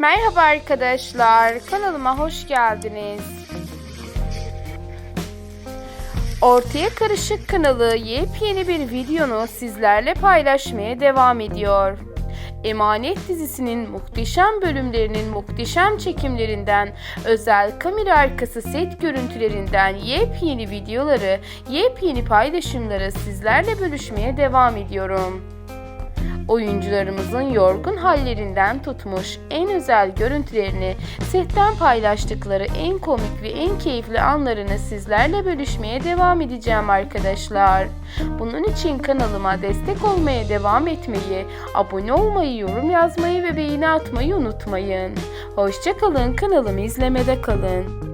Merhaba arkadaşlar, kanalıma hoş geldiniz. Ortaya Karışık kanalı yepyeni bir videonu sizlerle paylaşmaya devam ediyor. Emanet dizisinin muhteşem bölümlerinin muhteşem çekimlerinden, özel kamera arkası set görüntülerinden yepyeni videoları, yepyeni paylaşımları sizlerle bölüşmeye devam ediyorum. Oyuncularımızın yorgun hallerinden tutmuş en özel görüntülerini, setten paylaştıkları en komik ve en keyifli anlarını sizlerle bölüşmeye devam edeceğim arkadaşlar. Bunun için kanalıma destek olmaya devam etmeyi, abone olmayı, yorum yazmayı ve beğeni atmayı unutmayın. Hoşçakalın, kanalımı izlemede kalın.